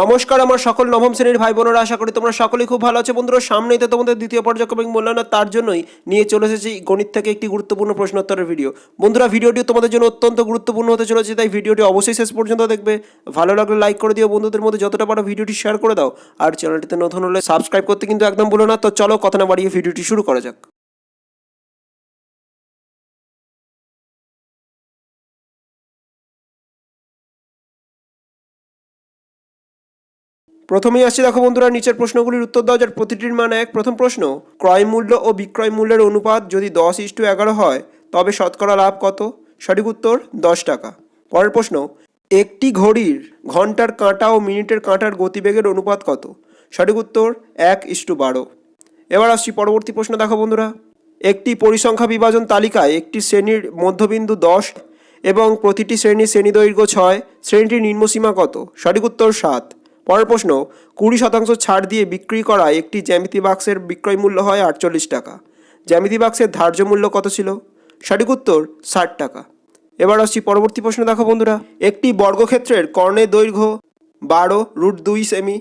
নমস্কার, আমার সকল নবম শ্রেণির ভাই বোনেরা, আশা করি তোমরা সকলেই খুব ভালো আছো। বন্ধুরা, সামনেই তো তোমাদের দ্বিতীয় পর্যায়ক্রমিক মূল্যায়ন তার জন্যই নিয়ে চলে এসেছি গণিত থেকে একটি গুরুত্বপূর্ণ প্রশ্নোত্তরের ভিডিও বন্ধুরা ভিডিওটি তোমাদের জন্য অত্যন্ত গুরুত্বপূর্ণ হতে চলেছে, তাই ভিডিওটি অবশ্যই শেষ পর্যন্ত দেখবে। ভালো লাগলে লাইক করে দিও বন্ধুদের মধ্যে, যতটা পারো ভিডিওটি শেয়ার করে দাও। আর চ্যানেলটিতে নতুন হলে সাবস্ক্রাইব করতে কিন্তু একদম ভুলো না। তো চলো, কথা না বাড়িয়ে ভিডিওটি শুরু করা যাক। প্রথমেই আসছি দেখো বন্ধুরা, নিচের প্রশ্নগুলির উত্তর দাও, যার প্রতিটির মান এক। প্রথম প্রশ্ন, ক্রয় মূল্য ও বিক্রয় মূল্যের অনুপাত যদি দশ ইস্টু এগারো হয়, তবে শতকরা লাভ কত? সঠিক উত্তর, দশ টাকা। পরের প্রশ্ন, একটি ঘড়ির ঘণ্টার কাঁটা ও মিনিটের কাঁটার গতিবেগের অনুপাত কত? সঠিক উত্তর, এক ইস্টু বারো। এবার আসছি পরবর্তী প্রশ্ন দেখো বন্ধুরা। একটি পরিসংখ্যা বিভাজন তালিকায় একটি শ্রেণির মধ্যবিন্দু দশ এবং প্রতিটি শ্রেণির শ্রেণীদৈর্ঘ্য ছয়। শ্রেণীটির নিম্নসীমা কত? সঠিক উত্তর, সাত। পরের প্রশ্ন, কুড়ি শতাংশ ছাড় দিয়ে বিক্রি করা একটি জ্যামিতি বাক্সের বিক্রয় মূল্য হয় আটচল্লিশ টাকা। জ্যামিতি বাক্সের ধার্য মূল্য কত ছিল? সঠিক উত্তর, ষাট টাকা। এবার আসছি পরবর্তী প্রশ্ন দেখো বন্ধুরা। একটি বর্গক্ষেত্রের কর্ণের দৈর্ঘ্য বারো রুট দুই সেমি।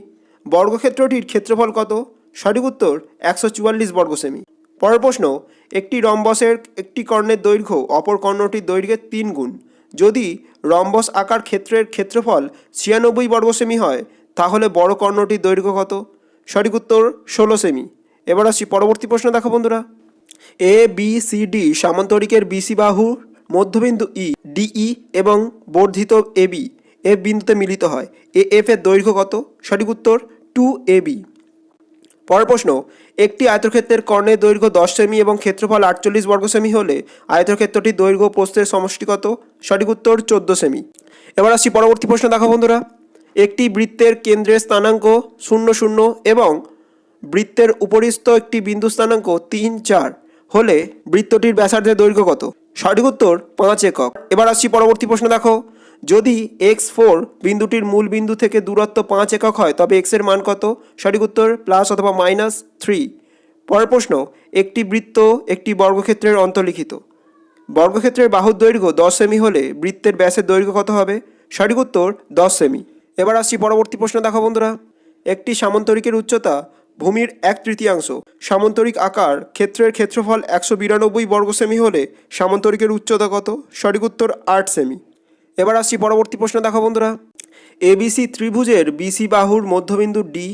বর্গক্ষেত্রটির ক্ষেত্রফল কত? সঠিক উত্তর, একশো চুয়াল্লিশ বর্গ সেমি। পরের প্রশ্ন, একটি রম্বসের একটি কর্ণের দৈর্ঘ্য অপর কর্ণটির দৈর্ঘ্যের তিন গুণ। যদি রম্বস আকার ক্ষেত্রের ক্ষেত্রফল ছিয়ানব্বই বর্গ সেমি হয় তাহলে বড় কর্ণটির দৈর্ঘ্য কত? সঠিক উত্তর, ষোলো সেমি। এবার আসছি পরবর্তী প্রশ্ন দেখো বন্ধুরা। এ বি সি ডি সামান্তরিকের বিসি বাহু মধ্যবিন্দু ই ডিই এবং বর্ধিত এ বি এফ বিন্দুতে মিলিত হয়। এ এফ এর দৈর্ঘ্য কত? সঠিক উত্তর টু এ বি পরের প্রশ্ন, একটি আয়তক্ষেত্রের কর্ণের দৈর্ঘ্য দশ সেমি এবং ক্ষেত্রফল আটচল্লিশ বর্গ সেমি হলে আয়তক্ষেত্রটির দৈর্ঘ্য প্রস্থের সমষ্টি কত? সঠিক উত্তর, চোদ্দ সেমি। এবার আসছি পরবর্তী প্রশ্ন দেখো বন্ধুরা। একটি বৃত্তের কেন্দ্রের স্থানাঙ্ক শূন্য শূন্য এবং বৃত্তের উপরিস্থ একটি বিন্দু স্থানাঙ্ক তিন চার হলে বৃত্তটির ব্যাসার্ধের দৈর্ঘ্য কত? সঠিক উত্তর পাঁচ একক। এবার আসছি পরবর্তী প্রশ্ন, দেখো। যদি এক্স ফোর বিন্দুটির মূল বিন্দু থেকে দূরত্ব পাঁচ একক হয়, তবে এক্সের মান কত? সঠিক উত্তর প্লাস অথবা মাইনাস থ্রি। পরের প্রশ্ন, একটি বৃত্ত একটি বর্গক্ষেত্রের অন্তর্লিখিত। বর্গক্ষেত্রের বাহুর দৈর্ঘ্য দশ সেমি হলে বৃত্তের ব্যাসের দৈর্ঘ্য কত হবে? সঠিক উত্তর দশ সেমি। এবার আসছি পরবর্তী প্রশ্ন দেখো বন্ধুরা। একটি সামান্তরিকের উচ্চতা ভূমির এক তৃতীয়াংশ। সামান্তরিক আকার ক্ষেত্রের ক্ষেত্রফল একশো বিরানব্বই বর্গ সেমি হলে সামান্তরিকের উচ্চতা কত? সঠিক উত্তর আট সেমি। এবার আসছি পরবর্তী প্রশ্ন দেখো বন্ধুরা। এবিসি ত্রিভুজের বিসি বাহুর মধ্যবিন্দু ডি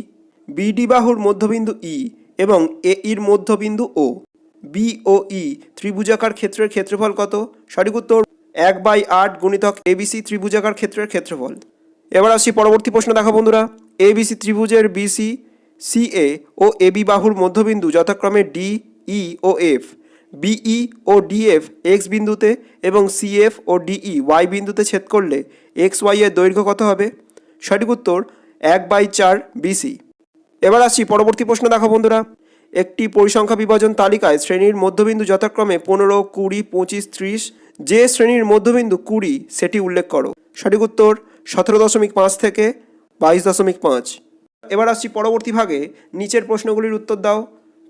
বিডি বাহুর মধ্যবিন্দু ই এবং এ ইর মধ্যবিন্দু ও। বি ও ই ত্রিভুজাকার ক্ষেত্রের ক্ষেত্রফল কত? সঠিক উত্তর এক বাই আট গুণিতক এবিসি ত্রিভুজাকার ক্ষেত্রের ক্ষেত্রফল। এবার আসছি পরবর্তী প্রশ্ন দেখো বন্ধুরা। এবিসি ত্রিভুজের বিসি সিএ ও এবি বাহুর মধ্যবিন্দু যথাক্রমে ডি, ই ও এফ। বিই ও ডিএফ এক্স বিন্দুতে এবং সিএফ ও ডিই ওয়াই বিন্দুতে ছেদ করলে এক্স, ওয়াই এর দৈর্ঘ্য কত হবে? সঠিক উত্তর এক বাই চার বিসি এবার আসছি পরবর্তী প্রশ্ন দেখো বন্ধুরা। একটি পরিসংখ্যা বিভাজন তালিকায় শ্রেণির মধ্যবিন্দু যথাক্রমে পনেরো, কুড়ি, পঁচিশ, ত্রিশ, যে শ্রেণির মধ্যবিন্দু কুড়ি, সেটি উল্লেখ করো। সঠিক উত্তর সতেরো দশমিক পাঁচ থেকে বাইশ দশমিক পাঁচ। এবার আসছি পরবর্তী ভাগে। নিচের প্রশ্নগুলির উত্তর দাও।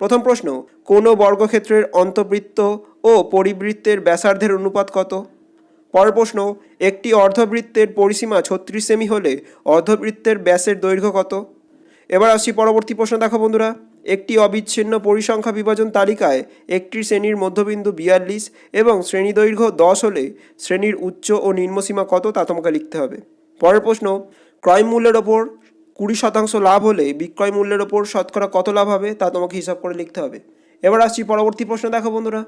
প্রথম প্রশ্ন, কোনো বর্গক্ষেত্রের অন্তবৃত্ত ও পরিবৃত্তের ব্যাসার্ধের অনুপাত কত? পরের প্রশ্ন, একটি অর্ধবৃত্তের পরিসীমা ছত্রিশ সেমি হলে অর্ধবৃত্তের ব্যাসের দৈর্ঘ্য কত? এবার আসছি পরবর্তী প্রশ্ন দেখো বন্ধুরা। একটি অবিচ্ছিন্ন পরিসংখ্যা বিভাজন তালিকায় একটি শ্রেণির মধ্যবিন্দু বিয়াল্লিশ এবং শ্রেণি দৈর্ঘ্য দশ হলে শ্রেণির উচ্চ ও নিম্নসীমা কত তা তোমাকে লিখতে হবে। পরের প্রশ্ন, ক্রয় মূল্যের ওপর কুড়ি শতাংশ লাভ হলে বিক্রয় মূল্যের ওপর শতকরা কত লাভ হবে তা তোমাকে হিসাব করে লিখতে হবে। এবার আসছি পরবর্তী প্রশ্ন দেখো বন্ধুরা।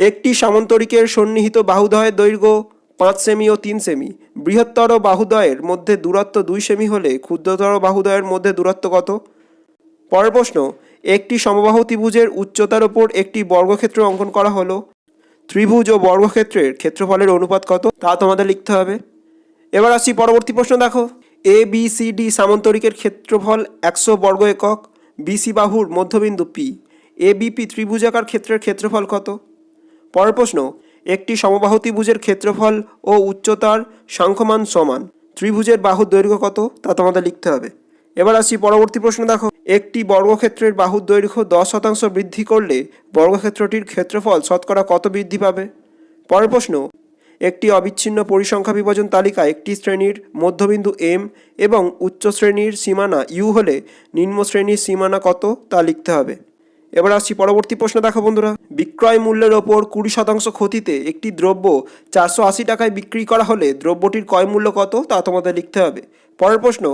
একটি সামন্তরিকের সন্নিহিত বাহুদয়ের দৈর্ঘ্য পাঁচ সেমি ও তিন সেমি। বৃহত্তর বাহুদয়ের মধ্যে দূরত্ব দুই সেমি হলে ক্ষুদ্রতর বাহুদয়ের মধ্যে দূরত্ব কত? পরের প্রশ্ন, একটি সমবাহু ত্রিভুজের উচ্চতার ওপর একটি বর্গক্ষেত্র অঙ্কন করা হলো। ত্রিভুজ ও বর্গক্ষেত্রের ক্ষেত্রফলের অনুপাত কত তা তোমাদের লিখতে হবে। এবার আসছি পরবর্তী প্রশ্ন, দেখো। এ বি সি ডি সামান্তরিকের ক্ষেত্রফল একশো বর্গ একক বিসি বাহুর মধ্যবিন্দু পি এ বিপি ত্রিভুজাকার ক্ষেত্রের ক্ষেত্রফল কত? পরের প্রশ্ন, একটি সমবাহু ত্রিভুজের ক্ষেত্রফল ও উচ্চতার সাংখ্যমান সমান, ত্রিভুজের বাহুর দৈর্ঘ্য কত? তা তোমাদের লিখতে হবে। এবার আসছি পরবর্তী প্রশ্ন, দেখো। একটি বর্গক্ষেত্রের বাহুর দৈর্ঘ্য দশ শতাংশ বৃদ্ধি করলে বর্গক্ষেত্রটির ক্ষেত্রফল শতকরা কত বৃদ্ধি পাবে? পরের প্রশ্ন একটি অবিচ্ছিন্ন পরিসংখ্যা বিভাজন তালিকা একটি শ্রেণির মধ্যবিন্দু এম এবং উচ্চ শ্রেণির সীমানা ইউ হলে নিম্ন শ্রেণির সীমানা কত তা লিখতে হবে। এবার আসছি পরবর্তী প্রশ্ন দেখো বন্ধুরা। বিক্রয় মূল্যের ওপর কুড়ি শতাংশ ক্ষতিতে একটি দ্রব্য চারশো আশি টাকায় বিক্রি করা হলে দ্রব্যটির ক্রয় মূল্য কত তা তোমাদের লিখতে হবে। পরের প্রশ্ন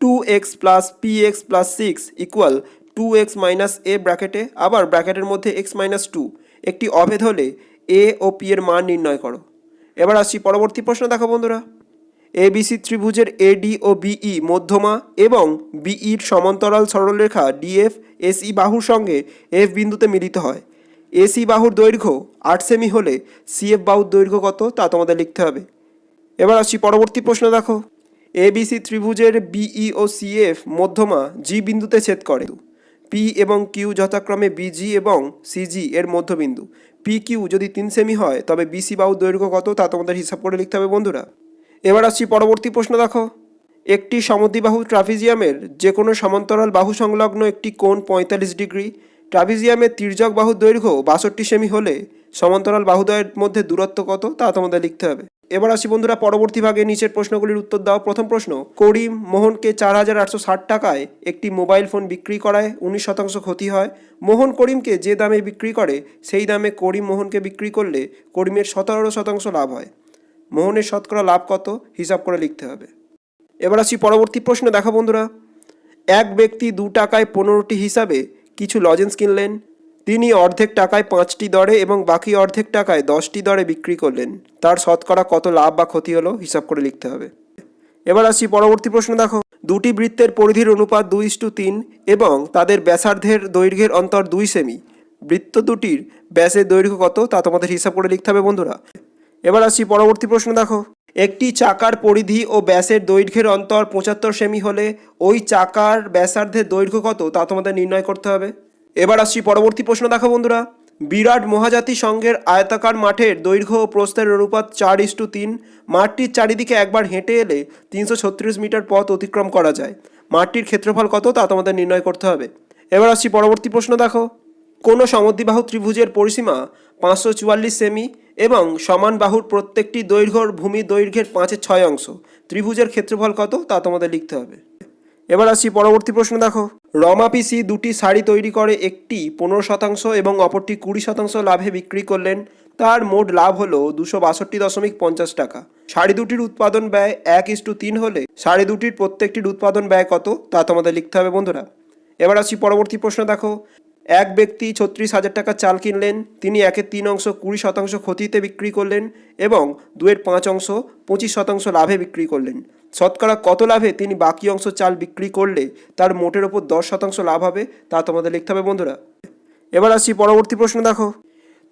two x plus p x plus six equal to x minus a ব্র্যাকেটে আবার ব্র্যাকেটের মধ্যে এক্স মাইনাস টু একটি অভেদ হলে এ ও পি এর মান নির্ণয় করো। এবার আসছি পরবর্তী প্রশ্ন দেখো বন্ধুরা। এবিসি ত্রিভুজের এডি ও বিই মধ্যমা এবং বিইর সমান্তরাল সরলরেখা ডিএফ এসই বাহুর সঙ্গে এফ বিন্দুতে মিলিত হয়। এসি বাহুর দৈর্ঘ্য আট সেমি হলে সিএফ বাহুর দৈর্ঘ্য কত তা তোমাদের লিখতে হবে। এবার আসছি পরবর্তী প্রশ্ন দেখো। এবিসি ত্রিভুজের বিই ও সিএফ মধ্যমা জি বিন্দুতে ছেদ করে। পি এবং কিউ যথাক্রমে বিজি এবং সিজি এর মধ্যবিন্দু। পি কিউ যদি তিন সেমি হয়, তবে বিসি বাহু দৈর্ঘ্য কত তা তোমাদের হিসাব করে লিখতে হবে বন্ধুরা। এবার আসছি পরবর্তী প্রশ্ন দেখো। একটি সমদ্বিবাহু ট্রাফিজিয়ামের যে কোনো সমান্তরাল বাহু সংলগ্ন একটি কোণ পঁয়তাল্লিশ ডিগ্রি, ট্রাফিজিয়ামের তির্যক বাহু দৈর্ঘ্য বাষট্টি সেমি হলে সমান্তরাল বাহুদয়ের মধ্যে দূরত্ব কত তা তোমাদের লিখতে হবে। এবার আসি বন্ধুরা পরবর্তী ভাগে নিচের প্রশ্নগুলির উত্তর দাও। প্রথম প্রশ্ন, করিম মোহনকে চার হাজার আটশো ষাট টাকায় একটি মোবাইল ফোন বিক্রি করায় উনিশ শতাংশ ক্ষতি হয়। মোহন করিমকে যে দামে বিক্রি করে, সেই দামে করিম মোহনকে বিক্রি করলে করিমের সতেরো শতাংশ লাভ হয়। মোহনের শতকরা লাভ কত? হিসাব করে লিখতে হবে। এবার আসি পরবর্তী প্রশ্ন, দেখো বন্ধুরা। এক ব্যক্তি দু টাকায় পনেরোটি হিসাবে কিছু লজেন্স কিনলেন। তিনি অর্ধেক টাকায় পাঁচটি দরে এবং বাকি অর্ধেক টাকায় দশটি দরে বিক্রি করলেন। তার শতকরা কত লাভ বা ক্ষতি হলো হিসাব করে লিখতে হবে। এবার আসি পরবর্তী প্রশ্ন, দেখো। দুটি বৃত্তের পরিধির অনুপাত দুই ইস্টু তিন এবং তাদের ব্যাসার্ধের দৈর্ঘ্যের অন্তর দুই সেমি। বৃত্ত দুটির ব্যাসের দৈর্ঘ্য কত তা তোমাদের হিসাব করে লিখতে হবে, বন্ধুরা। এবার আসি পরবর্তী প্রশ্ন, দেখো। একটি চাকার পরিধি ও ব্যাসের দৈর্ঘ্যের অন্তর পঁচাত্তর সেমি হলে ওই চাকার ব্যাসার্ধের দৈর্ঘ্য কত তা তোমাদের নির্ণয় করতে হবে। এবার আসছি পরবর্তী প্রশ্ন দেখো বন্ধুরা। বিরাট মহাজাতি সংঘের আয়তাকার মাঠের দৈর্ঘ্য ও প্রস্থের অনুপাত চার ইস্টু তিন। মাঠটির চারিদিকে একবার হেঁটে এলে তিনশো ছত্রিশ মিটার পথ অতিক্রম করা যায়। মাঠটির ক্ষেত্রফল কত তা তোমাদের নির্ণয় করতে হবে। এবার আসছি পরবর্তী প্রশ্ন দেখো। কোনো সমদ্বিবাহু ত্রিভুজের পরিসীমা পাঁচশো চুয়াল্লিশ সেমি এবং সমান বাহুর প্রত্যেকটি দৈর্ঘ্যর ভূমি দৈর্ঘ্যের পাঁচের ছয় অংশ। ত্রিভুজের ক্ষেত্রফল কত তা তোমাদের লিখতে হবে। এবার আসি পরবর্তী প্রশ্ন, দেখো। রমা পিসি দুটি শাড়ি তৈরি করে, একটি পনেরো শতাংশ এবং অপরটি কুড়ি শতাংশ লাভে বিক্রি করলেন। তার মোট লাভ হলো দুশো বাষট্টি দশমিক পঞ্চাশ টাকা। শাড়ি দুটির উৎপাদন ব্যয় এক ইস্টু তিন হলে শাড়ি দুটির প্রত্যেকটির উৎপাদন ব্যয় কত, তা তোমাদের লিখতে হবে, বন্ধুরা। এবার আসি পরবর্তী প্রশ্ন, দেখো। এক ব্যক্তি ছত্রিশ হাজার টাকা চাল কিনলেন, তিনি একের তিন অংশ কুড়ি শতাংশ ক্ষতিতে বিক্রি করলেন এবং দুয়ের পাঁচ অংশ পঁচিশ শতাংশ লাভে বিক্রি করলেন। শতকরা কত লাভে তিনি বাকি অংশ চাল বিক্রি করলে তার মোটের ওপর দশ শতাংশ লাভ হবে, তা তোমাদের লিখতে হবে বন্ধুরা। এবার আসি পরবর্তী প্রশ্ন, দেখো।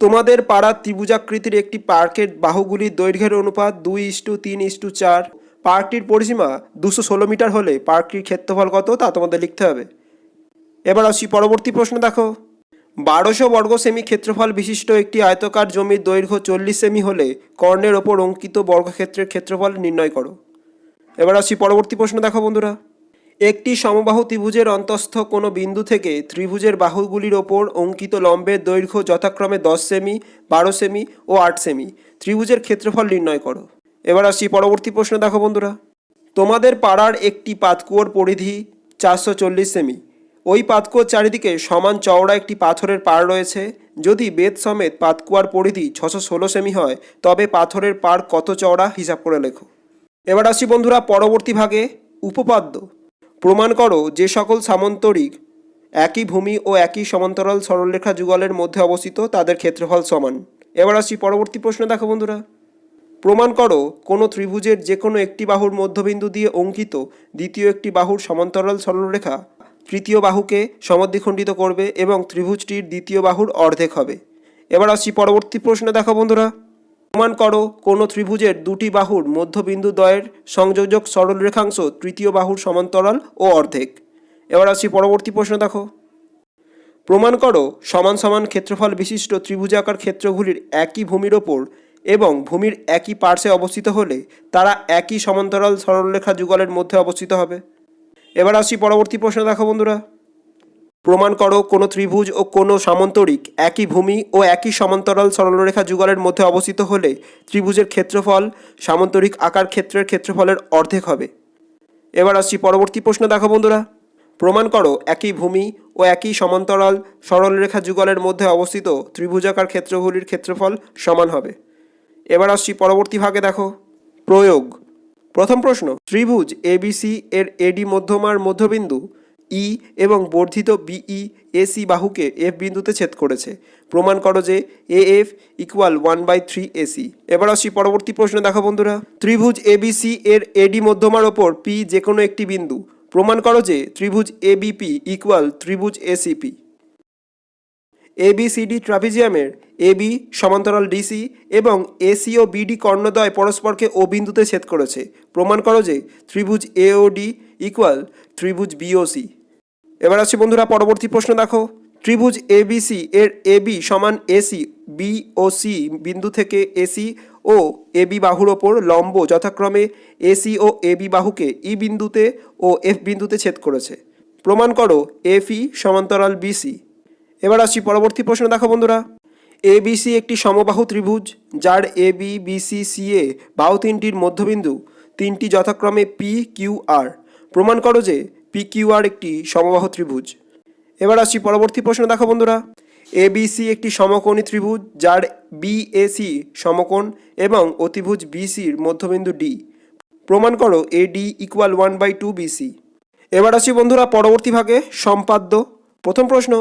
তোমাদের পাড়ার ত্রিভুজাকৃতির একটি পার্কের বাহুগুলির দৈর্ঘ্যের অনুপাত দুই ইস্টু তিন ইস্টু চার। পার্কটির পরিসীমা দুশো ষোলো মিটার হলে পার্কটির ক্ষেত্রফল কত, তা তোমাদের লিখতে হবে। এবার আসি পরবর্তী প্রশ্ন, দেখো। বারোশো বর্গ সেমি ক্ষেত্রফল বিশিষ্ট একটি আয়তকার জমির দৈর্ঘ্য চল্লিশ সেমি হলে কর্ণের ওপর অঙ্কিত বর্গক্ষেত্রের ক্ষেত্রফল নির্ণয় করো। এবার আসি পরবর্তী প্রশ্ন দেখো বন্ধুরা। একটি সমবাহু ত্রিভুজের অন্তস্থ কোনো বিন্দু থেকে ত্রিভুজের বাহুগুলির ওপর অঙ্কিত লম্বের দৈর্ঘ্য যথাক্রমে দশ সেমি, বারো সেমি ও আট সেমি। ত্রিভুজের ক্ষেত্রফল নির্ণয় করো। এবার আসি পরবর্তী প্রশ্ন দেখো বন্ধুরা। তোমাদের পাড়ার একটি পাতকুয়োর পরিধি চারশো চল্লিশ সেমি। ওই পাতকুয়োর চারিদিকে সমান চওড়া একটি পাথরের পাড় রয়েছে। যদি বেদ সমেত পাতকুয়ার পরিধি ছশো ষোলো সেমি হয়, তবে পাথরের পাড় কত চওড়া? হিসাব করে লেখো। এবার আসি বন্ধুরা পরবর্তী ভাগে, উপপাদ্য। প্রমাণ করো যে সকল সামন্তরিক একই ভূমি ও একই সমান্তরাল সরলরেখা যুগলের মধ্যে অবস্থিত, তাদের ক্ষেত্রফল সমান। এবার আসি পরবর্তী প্রশ্ন দেখো বন্ধুরা। প্রমাণ করো কোনো ত্রিভুজের যে কোনো একটি বাহুর মধ্যবিন্দু দিয়ে অঙ্কিত দ্বিতীয় একটি বাহুর সমান্তরাল সরলরেখা তৃতীয় বাহুকে সমদ্বিখণ্ডিত করবে এবং ত্রিভুজটির দ্বিতীয় বাহুর অর্ধেক হবে। এবার আসছি পরবর্তী প্রশ্ন দেখো বন্ধুরা। প্রমাণ করো, কোনো ত্রিভুজের দুটি বাহুর মধ্যবিন্দু দ্বয়ের সংযোজক সরলরেখাংশ তৃতীয় বাহুর সমান্তরাল ও অর্ধেক। এবার আসছি পরবর্তী প্রশ্ন দেখো। প্রমাণ করো, সমান সমান ক্ষেত্রফল বিশিষ্ট ত্রিভুজাকার ক্ষেত্রগুলির একই ভূমির ওপর এবং ভূমির একই পার্শ্বে অবস্থিত হলে তারা একই সমান্তরাল সরলরেখা যুগলের মধ্যে অবস্থিত হবে। এবার আসছি পরবর্তী প্রশ্ন দেখো বন্ধুরা। প্রমাণ করো কোনো ত্রিভুজ ও কোনো সামন্তরিক একই ভূমি ও একই সমান্তরাল সরলরেখা যুগলের মধ্যে অবস্থিত হলে ত্রিভুজের ক্ষেত্রফল সামন্তরিক আকার ক্ষেত্রের ক্ষেত্রফলের অর্ধেক হবে। এবার আসছি পরবর্তী প্রশ্ন দেখো বন্ধুরা। প্রমাণ করো একই ভূমি ও একই সমান্তরাল সরলরেখা যুগলের মধ্যে অবস্থিত ত্রিভুজাকার ক্ষেত্রগুলির ক্ষেত্রফল সমান হবে। এবার আসছি পরবর্তী ভাগে দেখো। প্রয়োগ। প্রথম প্রশ্ন, ত্রিভুজ এবিসি এর এডি মধ্যমার মধ্যবিন্দু ই এবং বর্ধিত বিই, এসি বাহুকে এফ বিন্দুতে ছেদ করেছে। প্রমাণ করো যে A F equal one by three AC. এবার আসছি পরবর্তী প্রশ্ন দেখো বন্ধুরা। ত্রিভুজ এবিসি এর এডি মধ্যমার ওপর পি যে কোনো একটি বিন্দু। প্রমাণ করো যে ত্রিভুজ এবিপি ইকুয়াল ত্রিভুজ এসিপি। এবিসিডি ট্রাপিজিয়ামের এবি সমান্তরাল ডিসি এবং এসি ও বিডি কর্ণদ্বয় পরস্পরকে ও বিন্দুতে ছেদ করেছে। প্রমাণ করো যে ত্রিভুজ এওডি ইকুয়াল ত্রিভুজ বিওসি এবার আসছি বন্ধুরা, পরবর্তী প্রশ্ন দেখো। ত্রিভুজ এ এবিসি এর এবি সমান এসি, বি ও সি বিন্দু থেকে এসি ও এবি বাহুর ওপর লম্ব যথাক্রমে এসি ও এবি বাহুকে ই বিন্দুতে ও এফ বিন্দুতে ছেদ করেছে। প্রমাণ করো এফই সমান্তরাল বিসি এবার আসছি পরবর্তী প্রশ্ন দেখো বন্ধুরা। এবিসি একটি সমবাহু ত্রিভুজ, যার A B BC C A বাহু তিনটির মধ্যবিন্দু, তিনটি যথাক্রমে পি কিউ আর। প্রমাণ করো যে পি কিউ আর একটি সমবাহ ত্রিভুজ। এবার আসছি পরবর্তী প্রশ্ন দেখো বন্ধুরা। এবিসি একটি সমকোণী ত্রিভুজ, যার বিএসি সমকোণ এবং অতিভুজ বিসির মধ্যবিন্দু ডি। প্রমাণ করো, A D equal one by two BC এবার আসি বন্ধুরা পরবর্তী ভাগে, সম্পাদ্য। প্রথম প্রশ্ন,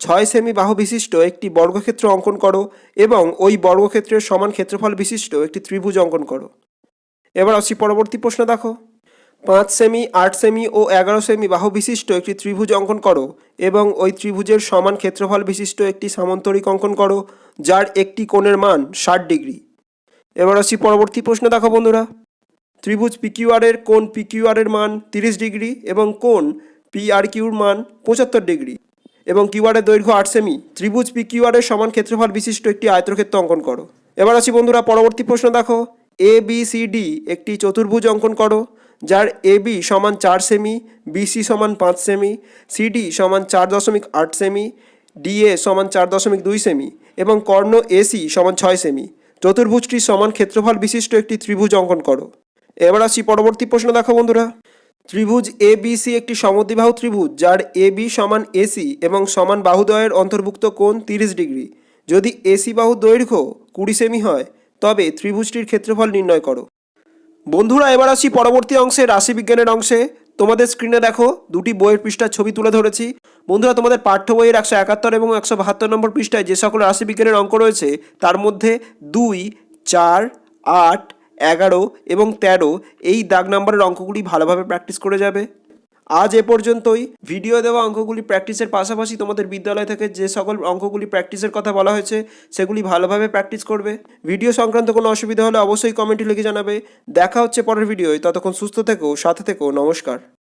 ছয় সেমি বাহু বিশিষ্ট একটি বর্গক্ষেত্র অঙ্কন করো এবং ওই বর্গক্ষেত্রের সমান ক্ষেত্রফল বিশিষ্ট একটি ত্রিভুজ অঙ্কন করো। এবার আসি পরবর্তী প্রশ্ন দেখো। পাঁচ সেমি, আট সেমি ও এগারো সেমি বাহু বিশিষ্ট একটি ত্রিভুজ অঙ্কন করো এবং ওই ত্রিভুজের সমান ক্ষেত্রফল বিশিষ্ট একটি সামান্তরিক অঙ্কন করো, যার একটি কোণের মান ষাট ডিগ্রি। এবার আসছি পরবর্তী প্রশ্ন, দেখো বন্ধুরা। ত্রিভুজ পিকিউআরের কোণ পিকিউআরের মান তিরিশ ডিগ্রি এবং কোণ পিআরকিউর মান পঁচাত্তর ডিগ্রি এবং কিউআরের দৈর্ঘ্য আট সেমি। ত্রিভুজ পিকিউআরের সমান ক্ষেত্রফল বিশিষ্ট একটি আয়তক্ষেত্র অঙ্কন করো। এবার আসি বন্ধুরা, পরবর্তী প্রশ্ন, দেখো। এ বি সি ডি একটি চতুর্ভুজ অঙ্কন করো। যার এ বি সমান চার সেমি বিসি সমান পাঁচ সেমি সিডি সমান চার দশমিক আট সেমি ডিএ সমান চার দশমিক দুই সেমি এবং কর্ণ এসি সমান ছয় সেমি চতুর্ভুজটি সমান ক্ষেত্রফল বিশিষ্ট একটি ত্রিভুজ অঙ্কন করো। এবার আসি পরবর্তী প্রশ্ন দেখো বন্ধুরা। ত্রিভুজ এ সি একটি সমদ্বিবাহু ত্রিভুজ যার এ বি সমান এসি এবং সমান বাহুদ্বয়ের অন্তর্ভুক্ত কোণ তিরিশ ডিগ্রি। যদি এসি বাহু দৈর্ঘ্য কুড়ি সেমি হয়, তবে ত্রিভুজটির ক্ষেত্রফল নির্ণয় করো। বন্ধুরা, এবার আসি পরবর্তী অংশে, রাশিবিজ্ঞানের অংশে। তোমাদের স্ক্রিনে দেখো, দুটি বইয়ের পৃষ্ঠার ছবি তুলে ধরেছি। বন্ধুরা, তোমাদের পাঠ্য বইয়ের একশো একাত্তর এবং একশো বাহাত্তর নম্বর পৃষ্ঠায় যে সকল রাশিবিজ্ঞানের অঙ্ক রয়েছে, তার মধ্যে দুই, চার, আট, এগারো এবং তেরো এই দাগ নাম্বারের অঙ্কগুলি ভালোভাবে প্র্যাকটিস করে যাবে। আজ এ পর্যন্তই। ভিডিও দেওয়া অঙ্কগুলি প্র্যাকটিসের পাশাপাশি তোমাদের বিদ্যালয় থেকে যে সকল অঙ্কগুলি প্র্যাকটিসের কথা বলা হয়েছে, সেগুলি ভালোভাবে প্র্যাকটিস করবে। ভিডিও সংক্রান্ত কোনো অসুবিধা হলে অবশ্যই কমেন্টে লিখে জানাবে। দেখা হচ্ছে পরের ভিডিওয়। ততক্ষণ সুস্থ থেকো, সাথে থেকো। নমস্কার।